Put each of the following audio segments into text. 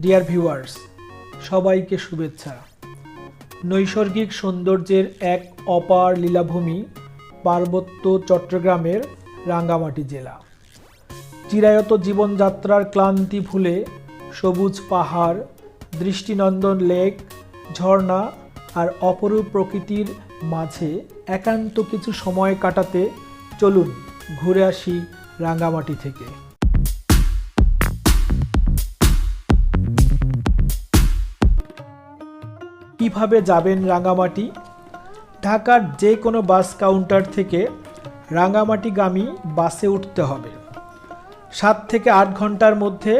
Dear viewers সবাইকে শুভেচ্ছা। নৈসর্গিক সৌন্দর্যের এক অপার লীলাভূমি পার্বত্য চট্টগ্রামের রাঙ্গামাটি জেলা। চিরায়ত জীবনযাত্রার ক্লান্তি ভুলে সবুজ পাহাড়, দৃষ্টিনন্দন লেক, ঝর্ণা আর অপরূপ প্রকৃতির মাঝে একান্ত কিছু সময় কাটাতে চলুন ঘুরে আসি রাঙ্গামাটি থেকে। কীভাবে যাবেন রাঙ্গামাটি ঢাকার যে কোনো বাস কাউন্টার থেকে রাঙ্গামাটিগামী বাসে উঠতে হবে। সাত থেকে আট ঘণ্টার মধ্যে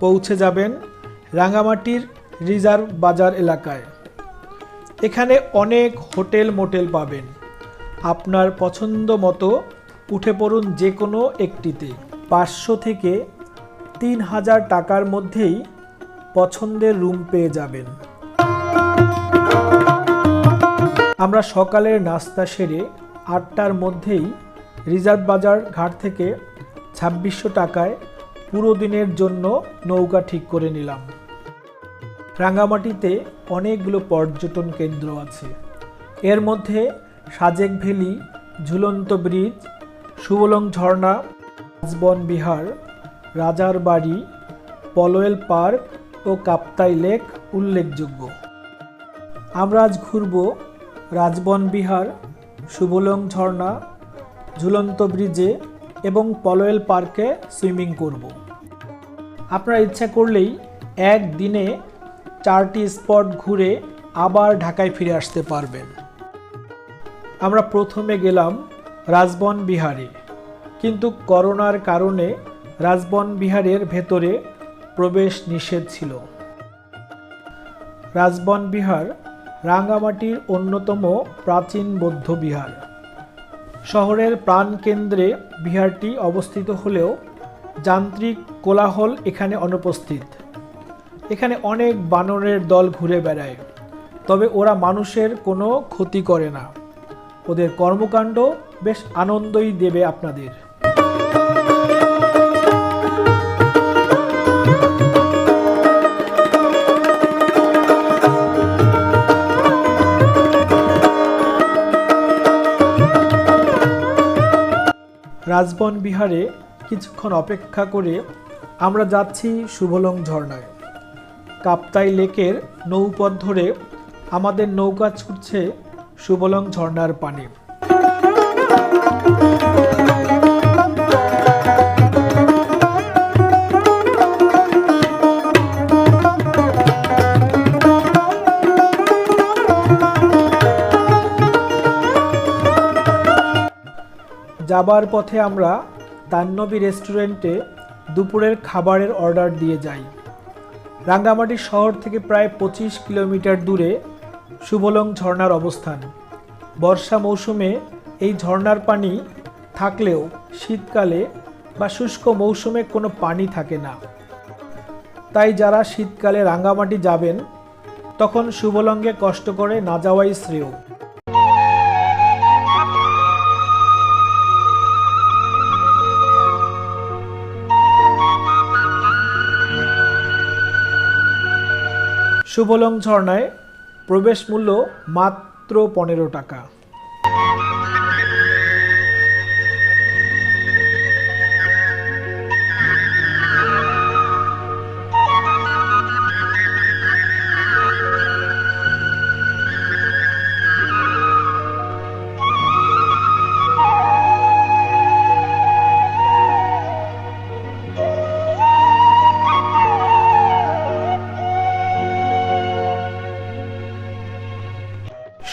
পৌঁছে যাবেন রাঙ্গামাটির রিজার্ভ বাজার এলাকায়। এখানে অনেক হোটেল মোটেল পাবেন। আপনার পছন্দ মতো উঠে পড়ুন যে কোনো একটিতে। পাঁচশো থেকে তিন হাজার টাকার মধ্যেই পছন্দের রুম পেয়ে যাবেন। আমরা সকালের নাস্তা সেরে আটটার মধ্যেই রিজার্ভ বাজার ঘাট থেকে ছাব্বিশশো টাকায় পুরো দিনের জন্য নৌকা ঠিক করে নিলাম। রাঙ্গামাটিতে অনেকগুলো পর্যটন কেন্দ্র আছে। এর মধ্যে সাজেক ভ্যালি, ঝুলন্ত ব্রিজ সুবলং ঝর্ণা, রাজবন বিহার, রাজার বাড়ি, পলোয়েল পার্ক ও কাপ্তাই লেক উল্লেখযোগ্য। আমরা আজ ঘুরব রাজবন বিহার সুবলং ঝর্ণা, ঝুলন্ত ব্রিজে এবং পলোয়েল পার্কে সুইমিং করব। আপনারা ইচ্ছা করলেই একদিনে চারটি স্পট ঘুরে আবার ঢাকায় ফিরে আসতে পারবেন। আমরা প্রথমে গেলাম রাজবন বিহারে। কিন্তু করোনার কারণে রাজবন বিহারের ভেতরে প্রবেশ নিষেধ ছিল। রাজবন বিহার রাঙ্গামাটির অন্যতম প্রাচীন বৌদ্ধ বিহার। শহরের প্রাণকেন্দ্রে বিহারটি অবস্থিত হলেও যান্ত্রিক কোলাহল এখানে অনুপস্থিত। এখানে অনেক বানরের দল ঘুরে বেড়ায়, তবে ওরা মানুষের কোনো ক্ষতি করে না। ওদের কর্মকাণ্ড বেশ আনন্দই দেবে আপনাদের। রাজবন বিহারে কিছুক্ষণ অপেক্ষা করে আমরা যাচ্ছি শুভলং ঝর্ণায়। কাপ্তাই লেকের নৌপথ ধরে আমাদের নৌকা ছুটছে সুবলং ঝর্ণার পানি। যাবার পথে আমরা তান্নবী রেস্টুরেন্টে দুপুরের খাবারের অর্ডার দিয়ে যাই। রাঙ্গামাটি শহর থেকে প্রায় পঁচিশ কিলোমিটার দূরে সুবলং ঝর্ণার অবস্থান। বর্ষা মৌসুমে এই ঝর্ণার পানি থাকলেও শীতকালে বা শুষ্ক মৌসুমে কোনো পানি থাকে না। তাই যারা শীতকালে রাঙ্গামাটি যাবেন, তখন সুবলঙ্গে কষ্ট করে না যাওয়াই শ্রেয়। সুবলং ঝর্ণায় প্রবেশ মূল্য মাত্র পনেরো টাকা।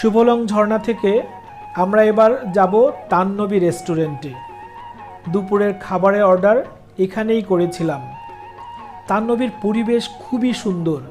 শুভলং ঝর্ণা থেকে আমরা এবার যাব তান্নবী রেস্টুরেন্টে। দুপুরের খাবারের অর্ডার এখানেই করেছিলাম। তান্নবীর পরিবেশ খুবই সুন্দর।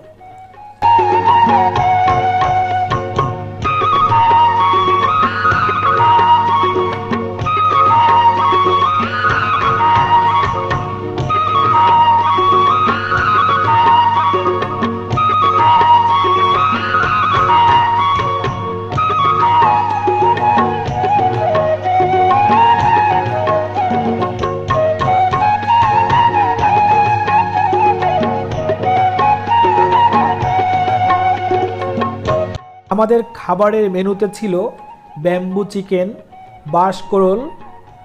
আমাদের খাবারের মেনুতে ছিল ব্যাম্বু চিকেন বাঁশকরোল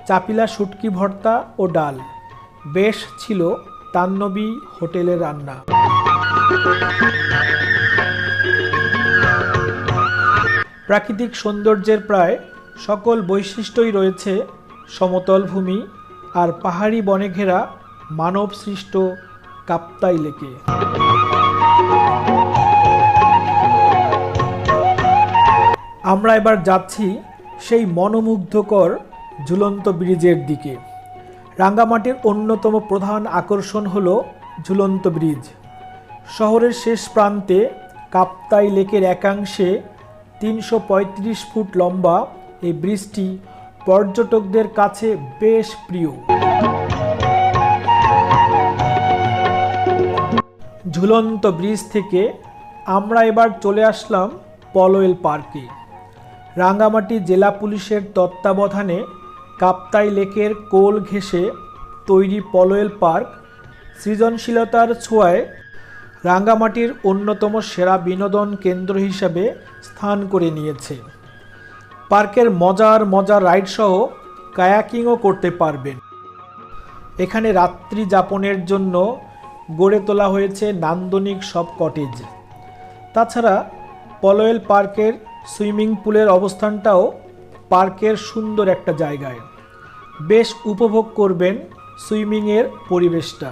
চাপিলা শুটকি ভর্তা ও ডাল। বেশ ছিল তান্নবী হোটেলের রান্না। প্রাকৃতিক সৌন্দর্যের প্রায় সকল বৈশিষ্ট্যই রয়েছে সমতল ভূমি আর পাহাড়ি বনে ঘেরা মানব সৃষ্ট কাপ্তাই লেকে। আমরা এবার যাচ্ছি সেই মনোমুগ্ধকর ঝুলন্ত ব্রিজের দিকে। রাঙ্গামাটির অন্যতম প্রধান আকর্ষণ হল ঝুলন্ত ব্রিজ। শহরের শেষ প্রান্তে কাপ্তাই লেকের একাংশে তিনশো পঁয়ত্রিশ ফুট লম্বা এই ব্রিজটি পর্যটকদের কাছে বেশ প্রিয়। ঝুলন্ত ব্রিজ থেকে আমরা এবার চলে আসলাম পলোয়েল পার্কে। রাঙ্গামাটি জেলা পুলিশের তত্ত্বাবধানে কাপ্তাই লেকের কোল ঘেঁষে তৈরি পলোয়েল পার্ক সৃজনশীলতার ছোঁয়ায় রাঙ্গামাটির অন্যতম সেরা বিনোদন কেন্দ্র হিসাবে স্থান করে নিয়েছে। পার্কের মজার মজার রাইডসহ কায়াকিংও করতে পারবেন। এখানে রাত্রি যাপনের জন্য গড়ে তোলা হয়েছে নান্দনিক সব কটেজ। তাছাড়া পলোয়েল পার্কের সুইমিং পুলের অবস্থানটাও পার্কের সুন্দর একটা জায়গায়। বেশ উপভোগ করবেন সুইমিংয়ের পরিবেশটা।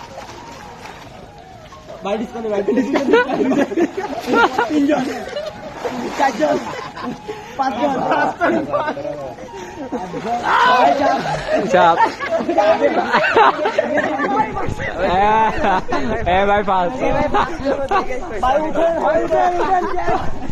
কেমন করে বাই চলেন two, one, start. চাপ। এ ভাই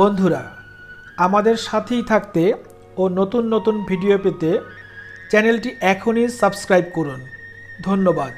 বন্ধুরা আমাদের সাথেই থাকতে ও নতুন নতুন ভিডিও পেতে চ্যানেলটি এখনই সাবস্ক্রাইব করুন। ধন্যবাদ।